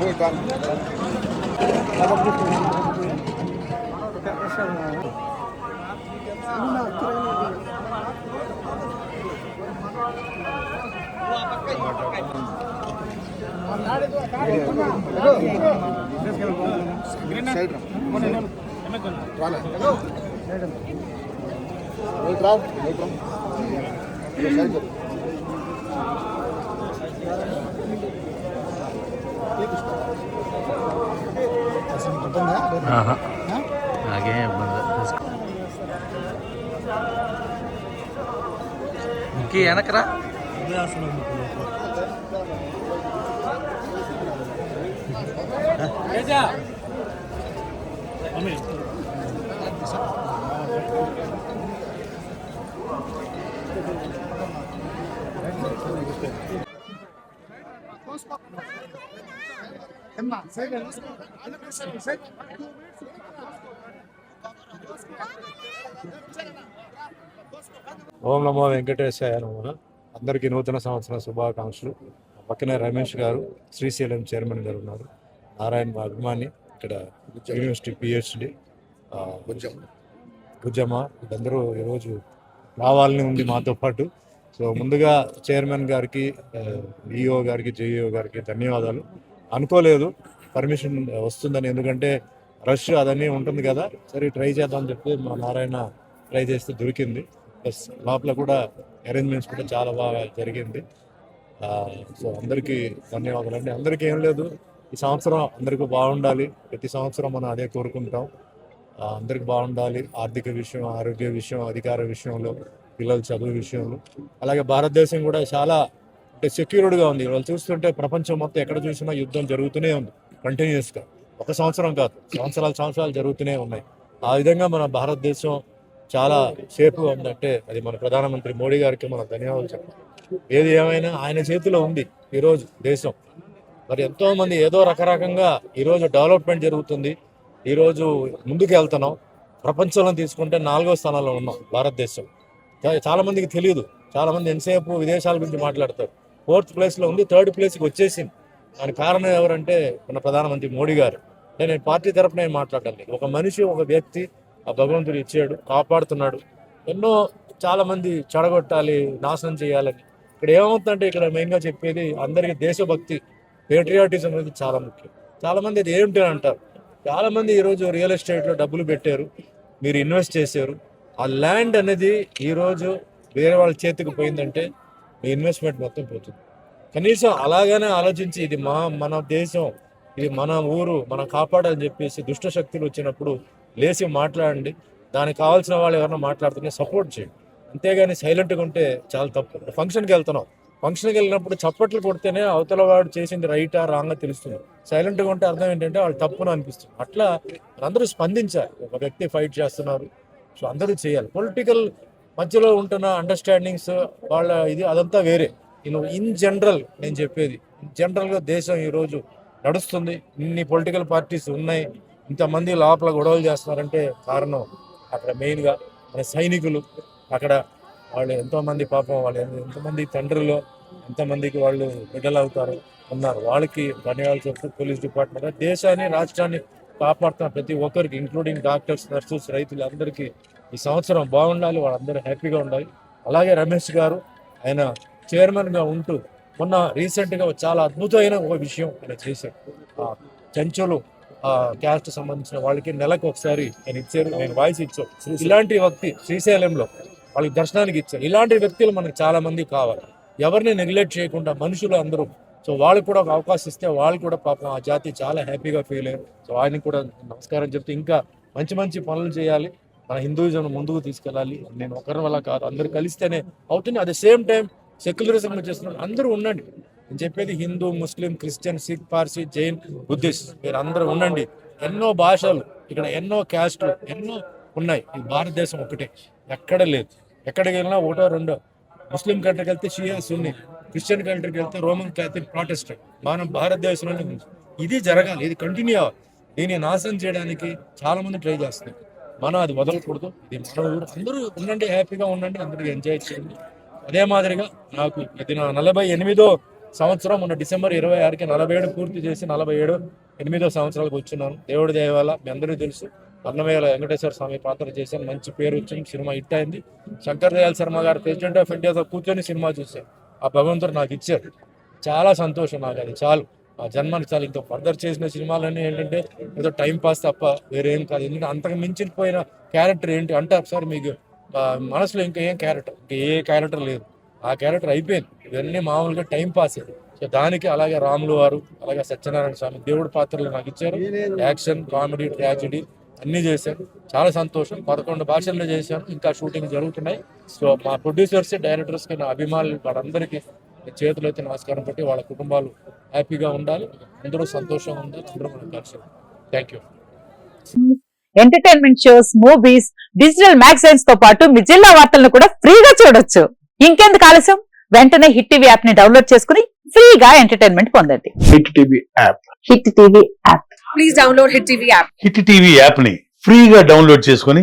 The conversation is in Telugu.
Cuikan. Apa gitu? Side. Mana? Side. Side. Side. ఆహా. నాకేం ఇబ్బంది లేదు. తీసుకో. ఇంకే వెనకరా ఓం నమో వెంకటేశాయ నమః. అందరికీ నూతన సంవత్సర శుభాకాంక్షలు. పక్కనే రమేష్ గారు శ్రీశైలం చైర్మన్ గారు ఉన్నారు. నారాయణ మా అభిమాని ఇక్కడ యూనివర్సిటీ పిహెచ్డి భుజమ్మ. వీళ్ళందరూ ఈరోజు రావాలని ఉంది మాతో పాటు. సో ముందుగా చైర్మన్ గారికి ఈఓ గారికి జేఈఓ గారికి ధన్యవాదాలు. అనుకోలేదు. పర్మిషన్ వస్తుందని. ఎందుకంటే రష్ అదన్నీ ఉంటుంది కదా. సరే ట్రై చేద్దాం చెప్పి మా నారాయణ ట్రై చేస్తే దొరికింది. ప్లస్ లోపల కూడా అరేంజ్మెంట్స్ కూడా చాలా బాగా జరిగింది. సో అందరికీ ధన్యవాదాలు అండి అందరికీ ఏం లేదు. ఈ సంవత్సరం అందరికీ బాగుండాలి. ప్రతి సంవత్సరం మనం అదే కోరుకుంటాం. అందరికి బాగుండాలి. ఆర్థిక విషయం ఆరోగ్య విషయం అధికార విషయంలో పిల్లల చదువు విషయంలో. అలాగే భారతదేశం కూడా చాలా అంటే సెక్యూర్డ్గా ఉంది. వాళ్ళు చూస్తుంటే ప్రపంచం మొత్తం ఎక్కడ చూసినా యుద్ధం జరుగుతూనే ఉంది. కంటిన్యూస్గా. ఒక సంవత్సరం కాదు. సంవత్సరాలు సంవత్సరాలు జరుగుతూనే ఉన్నాయి. ఆ విధంగా మన భారతదేశం చాలా సేఫ్గా ఉందంటే అది మన ప్రధానమంత్రి మోడీ గారికి మన ధన్యవాదాలు చెప్పాలి. ఏది ఏమైనా ఆయన చేతిలో ఉంది ఈరోజు దేశం. మరి ఎంతో మంది ఏదో రకరకంగా ఈరోజు డెవలప్మెంట్ జరుగుతుంది. ఈరోజు ముందుకు వెళ్తున్నాం ప్రపంచంలో తీసుకుంటే నాలుగో స్థానంలో ఉన్నాం భారతదేశం. చాలా మందికి తెలియదు చాలా మంది ఎంతసేపు విదేశాల గురించి మాట్లాడతారు. ఫోర్త్ ప్లేస్లో ఉంది థర్డ్ ప్లేస్కి వచ్చేసింది. దాని కారణం ఎవరంటే మన ప్రధానమంత్రి మోడీ గారు. నేను పార్టీ తరపున ఏం మాట్లాడటం లేదు. ఒక మనిషి ఒక వ్యక్తి ఆ భగవంతుడు ఇచ్చాడు కాపాడుతున్నాడు. ఎన్నో చాలా మంది చెడగొట్టాలి నాశనం చేయాలని. ఇక్కడ ఏమవుతుందంటే ఇక్కడ మెయిన్గా చెప్పేది అందరికీ దేశభక్తి పేట్రియాటిజం అనేది చాలా ముఖ్యం. చాలా మంది ఇది అని అంటారు. చాలా మంది ఈరోజు రియల్ ఎస్టేట్లో డబ్బులు పెట్టారు మీరు ఇన్వెస్ట్ చేశారు. ఆ ల్యాండ్ అనేది ఈరోజు వేరే వాళ్ళ చేతికి పోయిందంటే మీ ఇన్వెస్ట్మెంట్ మొత్తం పోతుంది. కనీసం అలాగనే ఆలోచించి ఇది మా మన దేశం ఇది మన ఊరు మనం కాపాడాలని చెప్పేసి దుష్ట శక్తులు వచ్చినప్పుడు లేచి మాట్లాడండి. దానికి కావాల్సిన వాళ్ళు ఎవరైనా మాట్లాడుతుంటే సపోర్ట్ చేయండి. అంతేగాని సైలెంట్గా ఉంటే చాలా తప్పు. ఫంక్షన్కి వెళ్తున్నాం. ఫంక్షన్కి వెళ్ళినప్పుడు చప్పట్లు కొడితేనే అవతల వాడు చేసింది రైటా రాంగా తెలుస్తుంది. సైలెంట్గా ఉంటే అర్థం ఏంటంటే వాళ్ళు తప్పును అనిపిస్తుంది. అట్లా అందరూ స్పందించాలి. ఒక వ్యక్తి ఫైట్ చేస్తున్నారు. సో అందరూ చేయాలి. పొలిటికల్ మధ్యలో ఉంటున్న అండర్స్టాండింగ్స్ వాళ్ళ ఇది అదంతా వేరే. ఇన్ జనరల్ నేను చెప్పేది. జనరల్గా దేశం ఈరోజు నడుస్తుంది. ఇన్ని పొలిటికల్ పార్టీస్ ఉన్నాయి. ఇంతమంది లోపల గొడవలు చేస్తున్నారంటే కారణం అక్కడ మెయిన్గా మన సైనికులు. అక్కడ వాళ్ళు ఎంతోమంది పాపం వాళ్ళు ఎంతమంది తండ్రులు ఎంతమందికి వాళ్ళు బిడ్డలు అవుతారు ఉన్నారు వాళ్ళకి ధన్యవాదాలు చెప్తూ పోలీస్ డిపార్ట్మెంట్ దేశాన్ని రాష్ట్రాన్ని కాపాడుతున్న ప్రతి ఒక్కరికి ఇంక్లూడింగ్ డాక్టర్స్ నర్సెస్ రైతులు అందరికీ ఈ సంవత్సరం బాగుండాలి వాళ్ళందరూ హ్యాపీగా ఉండాలి. అలాగే రమేష్ గారు ఆయన చైర్మన్గా ఉంటూ మొన్న రీసెంట్గా చాలా అద్భుతమైన ఒక విషయం ఆయన చేశారు ఆ చెంచులు ఆ క్యాస్ట్ సంబంధించిన వాళ్ళకి నెలకు ఒకసారి ఆయన ఇచ్చారు నేను వాయిస్ ఇచ్చాను ఇలాంటి వ్యక్తి శ్రీశైలంలో వాళ్ళకి దర్శనానికి ఇచ్చారు. ఇలాంటి వ్యక్తులు మనకు చాలా మంది కావాలి. ఎవరిని నెగ్లెక్ట్ చేయకుండా మనుషులు అందరూ సో వాళ్ళకి కూడా ఒక అవకాశం ఇస్తే వాళ్ళు కూడా పాపం ఆ జాతి చాలా హ్యాపీగా ఫీల్ అయ్యారు. సో ఆయనకు కూడా నమస్కారం చెప్తే ఇంకా మంచి మంచి పనులు చేయాలి. మన హిందూయిజం ముందుకు తీసుకెళ్ళాలి. నేను ఒకరి వల్ల కాదు. అందరు కలిస్తేనే అవుతుంది. At the same time secularism చేస్తున్నాడు అందరూ ఉండండి. నేను చెప్పేది Hindu Muslim Christian Sikh Parsi Jain Buddhist మీరు అందరూ ఉండండి. ఎన్నో భాషలు ఇక్కడ ఎన్నో క్యాస్ట్లు ఎన్నో ఉన్నాయి. ఈ భారతదేశం ఒకటే ఎక్కడ లేదు. ఎక్కడికి వెళ్ళినా ఒకటో రెండో. ముస్లిం కంట్రీకి వెళ్తే షియా సున్ని. క్రిస్టియన్ కంట్రీకి వెళ్తే రోమన్ క్యాథలిక్ ప్రాటెస్టెంట్. మనం భారతదేశంలోనే ఇది జరగాలి. ఇది కంటిన్యూ అవ్వాలి. దీన్ని నాశనం చేయడానికి చాలా మంది ట్రై చేస్తున్నారు. మనం అది వదలకూడదు. ఇది మన ఊరు అందరూ ఉండండి హ్యాపీగా ఉండండి అందరూ ఎంజాయ్ చేయండి. అదే మాదిరిగా నాకు ఇది నా నలభై ఎనిమిదో సంవత్సరం మొన్న డిసెంబర్ ఇరవై ఆరుకి నలభై ఏడు పూర్తి చేసి నలభై ఏడు ఎనిమిదో సంవత్సరాలకు వచ్చున్నాను దేవుడి దేవాల మీ అందరూ తెలుసు. అన్నమయ్యల వెంకటేశ్వర స్వామి పాత్ర చేశాను. మంచి పేరు వచ్చింది సినిమా హిట్ అయింది. శంకర్ దయాల్ శర్మ గారు ప్రెసిడెంట్ ఆఫ్ ఇండియాతో కూర్చొని సినిమా చూశాను ఆ భగవంతుడు నాకు ఇచ్చారు. చాలా సంతోషం నాకు అది చాలు. జన్మని చాలు ఇంకా ఫర్దర్ చేసిన సినిమాలన్నీ ఏంటంటే ఏదో టైం పాస్ తప్ప వేరేం కాదు. ఎందుకంటే అంతకు మించిపోయిన క్యారెక్టర్ ఏంటి అంటారు సార్ మీకు మనసులో ఇంకా ఏం క్యారెక్టర్ ఇంకా ఏ క్యారెక్టర్ లేదు. ఆ క్యారెక్టర్ అయిపోయింది. ఇవన్నీ మామూలుగా టైం పాస్ సో దానికి అలాగే రాములు వారు అలాగే సత్యనారాయణ స్వామి దేవుడి పాత్రలు నాకు ఇచ్చారు. యాక్షన్ కామెడీ ట్రాజడీ అన్నీ చేశాను చాలా సంతోషం. పదకొండు భాషల్లో చేశాను. ఇంకా షూటింగ్ జరుగుతున్నాయి. సో మా ప్రొడ్యూసర్స్ డైరెక్టర్స్ నా అభిమానులు వాళ్ళందరికీ ఈ చేతులు అయితే నమస్కారం పెట్టి వాళ్ళ కుటుంబాలు హ్యాపీగా ఉండాలి. అందరూ సంతోషంగా ఉండాలి. అందరూ మనం కలిసి thank you entertainment shows movies digital మ్యాగజైన్స్తో పాటు మీ జిల్లా వార్తలను కూడా ఫ్రీగా చూడొచ్చు. ఇంకెందుకు ఆలస్యం? వెంటనే హిట్ టీవీ యాప్ని డౌన్లోడ్ చేసుకుని ఫ్రీగా ఎంటర్టైన్మెంట్ పొందండి. Hit TV app hit TV app please download Hit TV app. Hit TV యాప్ని ఫ్రీగా డౌన్లోడ్ చేసుకొని